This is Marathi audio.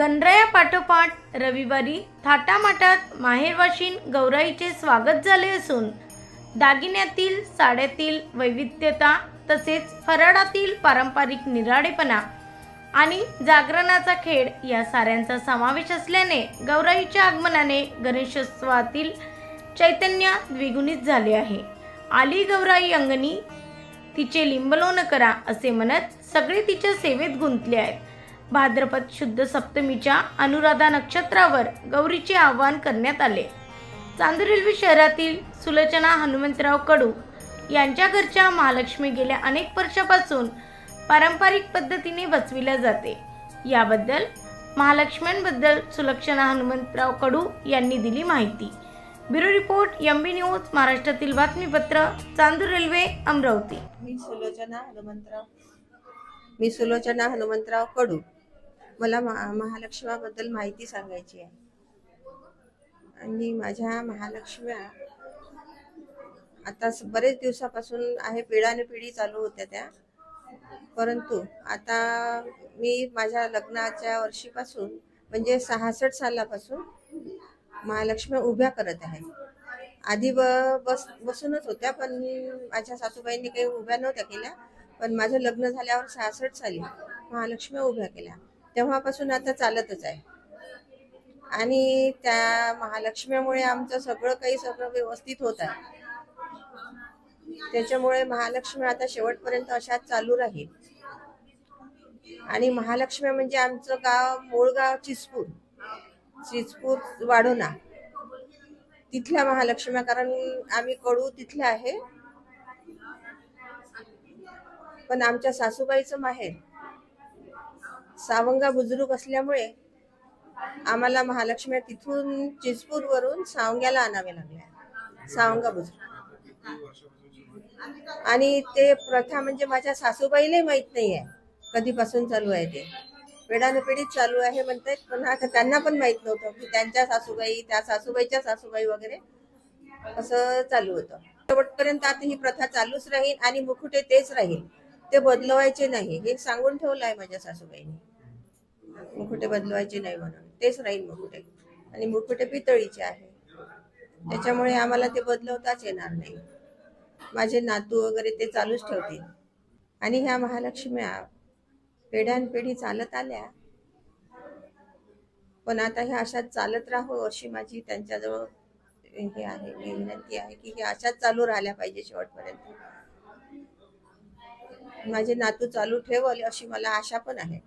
गणराया पाठोपाठ रविवारी थाटामाटात माहेरवाशीन गौराईचे स्वागत झाले असून दागिन्यातील साड्यातील वैविध्यता तसेच फराळातील पारंपरिक निराळेपणा आणि जागरणाचा खेळ या साऱ्यांचा समावेश असल्याने गौराईच्या आगमनाने गणेशोत्सवातील चैतन्य द्विगुणित झाले आहे. आली गौराई अंगणी तिचे लिंबलोन करा असे म्हणत सगळे तिच्या सेवेत गुंतले आहेत. भाद्रपद शुद्ध सप्तमीच्या अनुराधा नक्षत्रावर गौरीचे आवाहन करण्यात आले. चांदुरेल्वे शहरातील सुलोचना हनुमंतराव कडू यांच्या घरच्या महालक्ष्मी गेल्या अनेक वर्षापासून पारंपरिक पद्धतीने बसविल्या जाते. याबद्दल महालक्ष्म्यांबद्दल सुलक्षणा हनुमंतराव कडू यांनी दिली माहिती. Bureau report M B news महाराष्ट्रातील बातमीपत्र चांदूर रेल्वे अमरावती. मी सुलोचना हनुमंतराव. मी सुलोचना हनुमंतराव कडू. मला महा महालक्ष्म्याबद्दल माहिती सांगायची आहे. आणि माझ्या महालक्ष्म्या आता बरेच दिवसापासून आहे पिढाने पिढी चालू होत्या त्या. परंतु आता मी माझ्या लग्नाच्या वर्षीपासून म्हणजे सहासष्ट सालापासून महालक्ष्म्या उभ्या करत आहे. आधी ब बस बसूनच होत्या पण माझ्या सासूबाईंनी काही उभ्या नव्हत्या केल्या. पण माझं लग्न झाल्यावर सहासष्ट साली महालक्ष्म्या उभ्या केल्या. तेव्हापासून आता चालतच आहे. आणि त्या महालक्ष्म्यामुळे आमचं सगळं काही सगळं व्यवस्थित होत आहे. त्याच्यामुळे महालक्ष्मी आता शेवटपर्यंत अशाच चालू राहील. आणि महालक्ष्मी म्हणजे आमचं गाव मूळ गाव चिचपूर. चिचपूर वाढोना. तिथल्या महालक्ष्म्या कारण आम्ही कडू तिथल्या आहे. पण आमच्या सासूबाईचं माहेर. सावंगा बुजुर्ग असल्यामुळे आम्हाला महालक्ष्मी तिथून चिजपूर वरून सावंग्याला आणावे लागले. सावंगा बुजुर्ग. आणि ते प्रथा म्हणजे माझ्या सासूबाईलाही माहीत नाही आहे कधीपासून चालू आहे ते. पिढानपिढी चालू आहे म्हणतात पण त्यांना पण माहीत नव्हतं की त्यांच्या सासूबाई त्या सासूबाईच्या सासूबाई वगैरे असं चालू होतं. शेवटपर्यंत आता ही प्रथा चालूच राहील आणि मुकुटे तेच राहील. ते बदलवायचे नाही. हे सांगून ठेवलं आहे माझ्या सासूबाईने. मुकुटे बदलवायचे नाही म्हणून. तेच राहील मुकुटे. आणि मुकुटे पितळीचे आहे. त्याच्यामुळे आम्हाला ते बदलवताच येणार नाही. माझे नातू वगैरे ते चालूच ठेवतील. आणि ह्या महालक्ष्म्या पेढ्यानपिढी चालत आल्या. पण आता ह्या अशाच चालत राहो अशी माझी त्यांच्याजवळ हे आहे विनंती आहे की हे अशाच चालू राहिल्या पाहिजे शेवटपर्यंत. माझे नातू चालू ठेवल अशी मला आशा पण आहे.